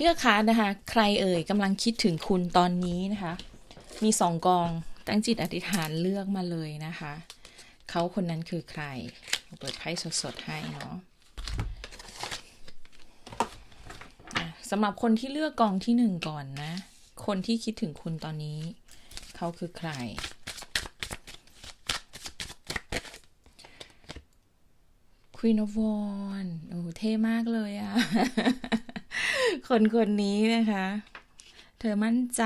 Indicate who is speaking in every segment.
Speaker 1: พี่กคะนะคะ ใครเอ่ยกำลังคิดถึงคุณตอนนี้นะคะ มีสองกองตั้งจิตอธิษฐานเลือกมาเลยนะคะ เขาคนนั้นคือใคร เปิดไพ่สดๆให้เนาะสำหรับคนที่เลือกกองที่หนึ่งก่อนนะ คนที่คิดถึงคุณตอนนี้ เขาคือใคร Queen of w a n d โอ้เท่มากเลยอะ คนคนนี้นะคะ เธอมั่นใจ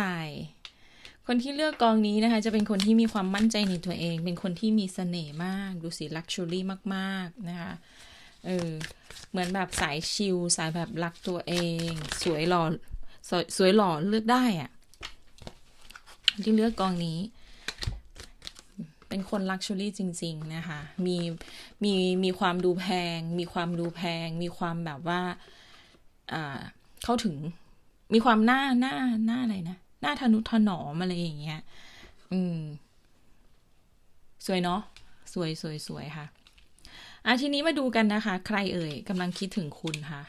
Speaker 1: คนที่เลือกกองนี้นะคะ จะเป็นคนที่มีความมั่นใจในตัวเอง เป็นคนที่มีเสน่ห์มาก ดูสิลักชัวรี่มาก ๆ นะคะ เออ เหมือนแบบสายชิลสายแบบรักตัวเอง สวยหล่อสวยสวยหล่อเลือกได้อะที่เลือกกองนี้เป็นคนลักชัวรี่จริง ๆ นะคะ มี มี มีความดูแพง มีความดูแพง มีความแบบว่า อ่า เข้าถึงมีความหน้าหน้าหน้าอะไรนะหน้าทะนุถนอมอะไรอย่างเงี้ย อืม สวยเนาะสวยสวยสวยค่ะอะทีนี้มาดูกันนะคะ ใครเอ่ยกำลังคิดถึงคุณคะ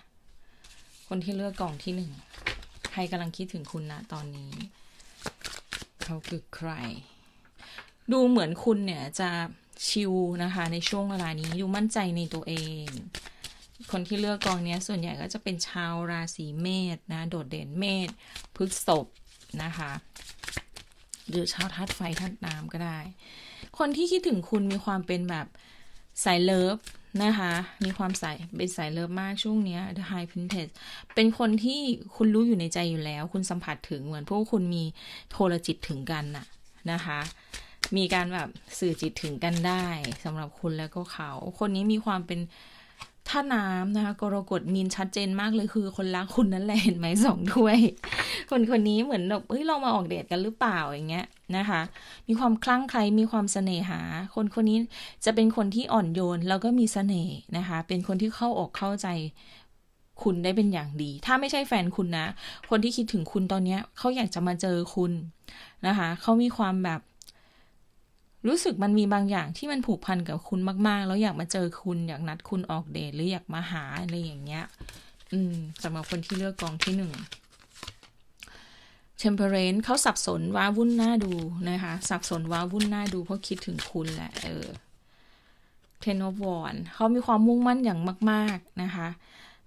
Speaker 1: คนที่เลือกกล่องที่หนึ่งใครกำลังคิดถึงคุณนะตอนนี้ เขาคือใคร ดูเหมือนคุณเนี่ยจะชิลนะคะ ในช่วงเวลานี้ดูมั่นใจในตัวเอง คนที่เลือกกองนี้ส่วนใหญ่ก็จะเป็นชาวราศีเมษนะ โดดเด่นเมษพฤษภนะคะ หรือชาวธาตุไฟธาตุน้ำก็ได้ คนที่คิดถึงคุณมีความเป็นแบบสายเลิฟนะคะ มีความสายเป็นสายเลิฟมากช่วงเนี้ย The High Princess เป็นคนที่คุณรู้อยู่ในใจอยู่แล้ว คุณสัมผัสถึงเหมือนพวกคุณมีโทรจิตถึงกันน่ะนะคะ มีการแบบสื่อจิตถึงกันได้สำหรับคุณแล้วก็เขา คนนี้มีความเป็น ท่าน้ำนะคะกรกฎมีนชัดเจนมากเลยคือคนรักคุณนั่นแหละเห็นไหมสองถ้วย คนคนนี้เหมือนแบบเฮ้ยเรามาออกเดทกันหรือเปล่าอย่างเงี้ยนะคะ มีความคลั่งไคล้มีความเสน่หา คนคนนี้จะเป็นคนที่อ่อนโยนแล้วก็มีเสน่ห์นะคะ เป็นคนที่เข้าอกเข้าใจคุณได้เป็นอย่างดี ถ้าไม่ใช่แฟนคุณนะ คนที่คิดถึงคุณตอนเนี้ยเขาอยากจะมาเจอคุณนะคะเขามีความแบบ รู้สึกมันมีบางอย่างที่มันผูกพันกับคุณมาก ๆ แล้วอยากมาเจอคุณอยากนัดคุณออกเดทหรืออยากมาหาอะไรอย่างเงี้ย อืมสำหรับคนที่เลือกกองที่หนึ่ง Temperance เขาสับสนว้าวุ่นหน้าดูนะคะ สับสนว้าวุ่นหน้าดูเพราะคิดถึงคุณแหละ เออ Ten of w a n d เขามีความมุ่งมั่นอย่างมาก ๆ นะคะ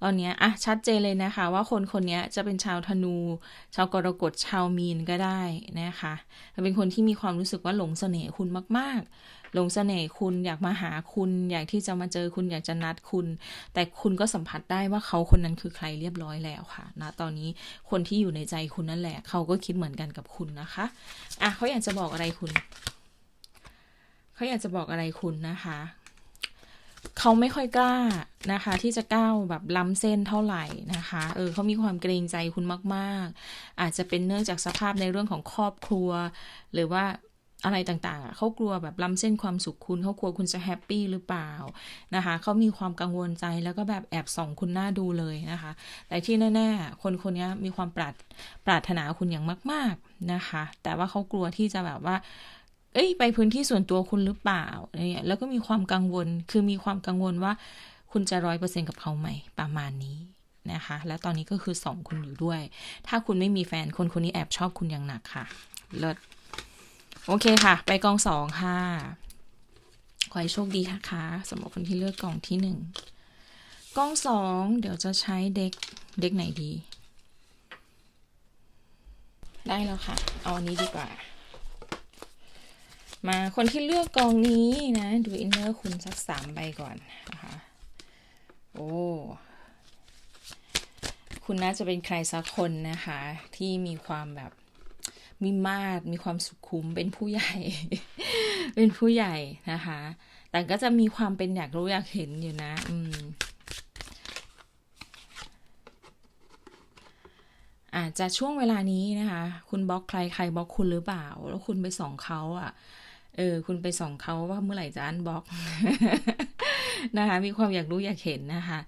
Speaker 1: ตอนนี้อะชัดเจนเลยนะคะ ว่าคนคนนี้จะเป็นชาวธนู ชาวกรกฎชาวมีนก็ได้นะคะเป็นคนที่มีความรู้สึกว่าหลงเสน่ห์คุณมาก ๆ หลงเสน่ห์คุณอยากมาหาคุณ อยากที่จะมาเจอคุณอยากจะนัดคุณ แต่คุณก็สัมผัสได้ว่าเขาคนนั้นคือใครเรียบร้อยแล้วค่ะนะตอนนี้คนที่อยู่ในใจคุณนั่นแหละ เขาก็คิดเหมือนกันกับคุณนะคะอะเขาอยากจะบอกอะไรคุณ เขาอยากจะบอกอะไรคุณนะคะ เขาไม่ค่อยกล้านะคะ ที่จะก้าวแบบล้ำเส้นเท่าไหร่นะคะ เออเขามีความเกรงใจคุณมาก ๆ อาจจะเป็นเนื่องจากสภาพในเรื่องของครอบครัว หรือว่าอะไรต่างๆ เขากลัวแบบล้ำเส้นความสุขคุณ เขากลัวคุณจะแฮปปี้หรือเปล่านะคะ เขามีความกังวลใจแล้วก็แบบแอบส่องคุณหน้าดูเลยนะคะ แต่ที่แน่ๆ คนคนนี้มีความปรารปรารถนาคุณอย่างมาก ๆนะคะ แต่ว่าเขากลัวที่จะแบบว่า เอ้ย ไปพื้นที่ส่วนตัวคุณหรือเปล่าเนี่ยแล้วก็มีความกังวล คือมีความกังวลว่า คุณจะร้อยเปอร์เซ็นกับเขาไหมประมาณนี้นะคะ แล้วตอนนี้ก็คือสองคุณอยู่ด้วย ถ้าคุณไม่มีแฟนคนคนนี้แอบชอบคุณอย่างหนักค่ะเลิศโอเคค่ะ ไปกองสองค่ะ ขอให้โชคดีนะคะสำหรับคนที่เลือกกองที่หนึ่งกองสองเดี๋ยวจะใช้เด็กเด็กไหนดี ได้แล้วค่ะ เอาอันนี้ดีกว่า มาคนที่เลือกกองนี้นะ ดูอินเนอร์คุณสักสามใบก่อนนะคะโอ้คุณน่าจะเป็นใครสักคนนะคะ ที่มีความแบบมีมาดมีความสุขุมเป็นผู้ใหญ่ เป็นผู้ใหญ่นะคะ แต่ก็จะมีความเป็นอยากรู้อยากเห็นอยู่นะ อืม อาจจะช่วงเวลานี้นะคะ คุณบล็อกใครใครบล็อกคุณหรือเปล่า แล้วคุณไปส่องเขาอะ เออ คุณไปส่องเขาว่าเมื่อไหร่จะอันบล็อกนะคะ มีความอยากรู้อยากเห็นนะคะ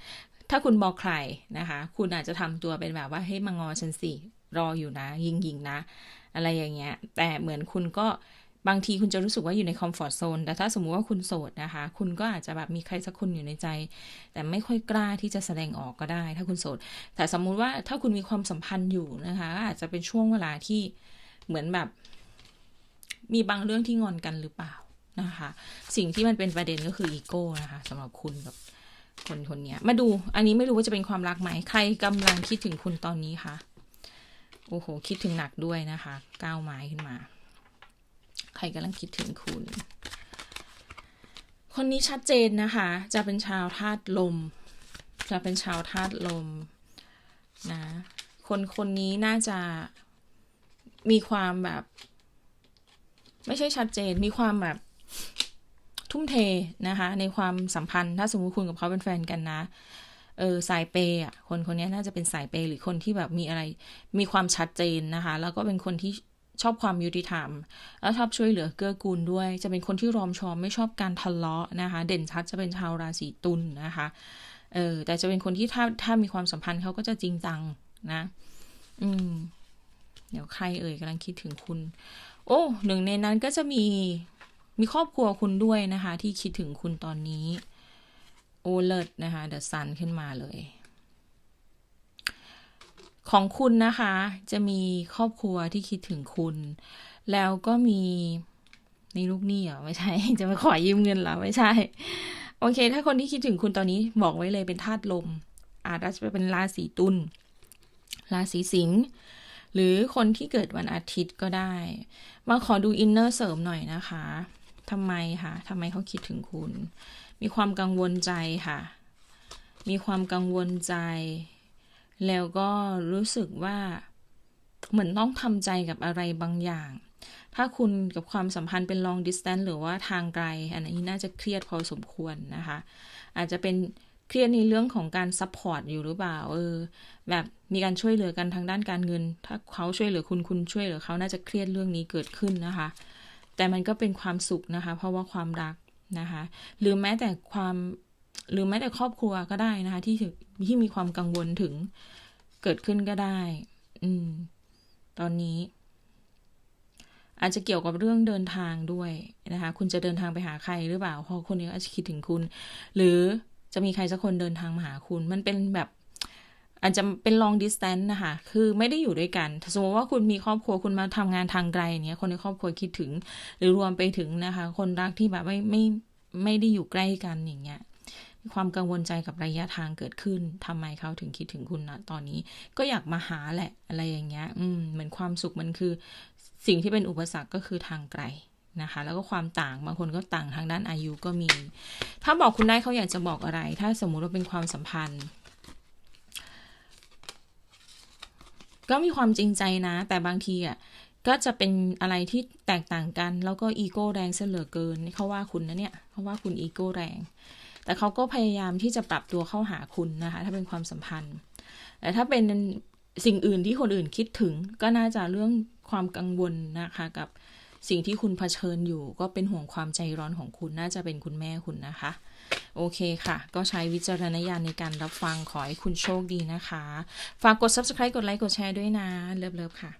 Speaker 1: ถ้าคุณบอกใครนะคะ คุณอาจจะทำตัวเป็นแบบว่าเฮ้ยมางอฉันสิรออยู่นะ ยิงยิงนะ อะไรอย่างเงี้ย แต่เหมือนคุณก็บางทีคุณจะรู้สึกว่าอยู่ในคอมฟอร์ z โซน แต่ถ้าสมมุติว่าคุณโสดนะคะ คุณก็อาจจะแบบมีใครสักคนอยู่ในใจ แต่ไม่ค่อยกล้าที่จะแสดงออกก็ได้ ถ้าคุณโสด แต่สมมุติว่าถ้าคุณมีความสัมพันธ์อยู่นะคะก็อาจจะเป็นช่วงเวลาที่เหมือนแบบ มีบางเรื่องที่งอนกันหรือเปล่านะคะ สิ่งที่มันเป็นประเด็นก็คืออีโก้นะคะสำหรับคุณกับคนคนนี้มาดูอันนี้ไม่รู้ว่าจะเป็นความรักไหมใครกำลังคิดถึงคุณตอนนี้คะโอ้โห คิดถึงหนักด้วยนะคะก้าวไม้ขึ้นมา ใครกำลังคิดถึงคุณ คนนี้ชัดเจนนะคะ จะเป็นชาวธาตุลม จะเป็นชาวธาตุลมนะ คนคนนี้น่าจะมีความแบบ ไม่ใช่ชัดเจนมีความแบบทุ่มเทนะคะ ในความสัมพันธ์ถ้าสมมติคุณกับเขาเป็นแฟนกันนะเออสายเปย์อะคนคนนี้น่าจะเป็นสายเปย์หรือคนที่แบบมีอะไรมีความชัดเจนนะคะ แล้วก็เป็นคนที่ชอบความยุติธรรม แล้วชอบช่วยเหลือเกื้อกูลด้วย จะเป็นคนที่รอมชอมไม่ชอบการทะเลาะนะคะ เด่นชัดจะเป็นชาวราศีตุลนนะคะเออแต่จะเป็นคนที่ถ้าถ้ามีความสัมพันธ์เขาก็จะจริงจังนะ อืม เดี๋ยวใครเอ่ยกำลังคิดถึงคุณ โอ้หนึ่งในนั้นก็จะมีมีครอบครัวคุณด้วยนะคะ ที่คิดถึงคุณตอนนี้ โอเลิศนะคะเดอะซันขึ้นมาเลย ของคุณนะคะ จะมีครอบครัวที่คิดถึงคุณ แล้วก็มีนี่ลูกหนี้เหรอไม่ใช่ จะมาขอยืมเงินเหรอไม่ใช่ โอเค ถ้าคนที่คิดถึงคุณตอนนี้บอกไว้เลยเป็นธาตุลม อาจจะเป็นราศีตุลราศีสิงห์ หรือคนที่เกิดวันอาทิตย์ก็ได้ มาขอดูอินเนอร์เสริมหน่อยนะคะทำไมคะทำไมเขาคิดถึงคุณ มีความกังวลใจค่ะ มีความกังวลใจ แล้วก็รู้สึกว่าเหมือนต้องทำใจกับอะไรบางอย่าง ถ้าคุณกับความสัมพันธ์เป็น long distance หรือว่าทางไกล อันนี้น่าจะเครียดพอสมควรนะคะ อาจจะเป็น เครียดในเรื่องของการซัพพอร์ตอยู่หรือเปล่า เออ แบบมีการช่วยเหลือกันทางด้านการเงิน ถ้าเขาช่วยเหลือคุณคุณช่วยเหลือเขาน่าจะเครียดเรื่องนี้เกิดขึ้นนะคะ แต่มันก็เป็นความสุขนะคะ เพราะว่าความรักนะคะ หรือแม้แต่ความหรือแม้แต่ครอบครัวก็ได้นะคะ ที่ถึงที่มีความกังวลถึงเกิดขึ้นก็ได้ อืม ตอนนี้ อาจจะเกี่ยวกับเรื่องเดินทางด้วยนะคะ คุณจะเดินทางไปหาใครหรือเปล่า เพราะคนนี้อาจจะคิดถึงคุณ หรือ จะมีใครสักคนเดินทางมาหาคุณ มันเป็นแบบอาจจะเป็น long distance นะคะ คือไม่ได้อยู่ด้วยกัน สมมติว่าคุณมีครอบครัวคุณมาทำงานทางไกลเนี้ย คนในครอบครัวคิดถึง หรือรวมไปถึงนะคะ คนรักที่แบบไม่ไม่ไม่ได้อยู่ใกล้กันอย่างเงี้ย มีความกังวลใจกับระยะทางเกิดขึ้นทำไมเขาถึงคิดถึงคุณนะตอนนี้ ก็อยากมาหาแหละ อะไรอย่างเงี้ย อืม เหมือนความสุขมันคือ สิ่งที่เป็นอุปสรรคก็คือทางไกล นะคะ แล้วก็ความต่างบางคนก็ต่างทางด้านอายุก็มี ถ้าบอกคุณได้เขาอยากจะบอกอะไร ถ้าสมมุติว่าเป็นความสัมพันธ์ ก็มีความจริงใจนะ แต่บางทีอะก็จะเป็นอะไรที่แตกต่างกัน แล้วก็อีโก้แรงเสเหลือเกินเขาว่าคุณนะเนี่ยเขาว่าคุณอีโก้แรง แต่เขาก็พยายามที่จะปรับตัวเข้าหาคุณนะคะ ถ้าเป็นความสัมพันธ์แต่ถ้าเป็นสิ่งอื่นที่คนอื่นคิดถึงก็น่าจะเรื่องความกังวลนะคะกับ สิ่งที่คุณเผชิญอยู่ก็เป็นห่วงความใจร้อนของคุณน่าจะเป็นคุณแม่คุณนะคะ โอเคค่ะ ก็ใช้วิจารณญาณในการรับฟังขอให้คุณโชคดีนะคะ ฝากกด subscribe กดไลค์กดแชร์ด้วยนะเลิฟๆค่ะ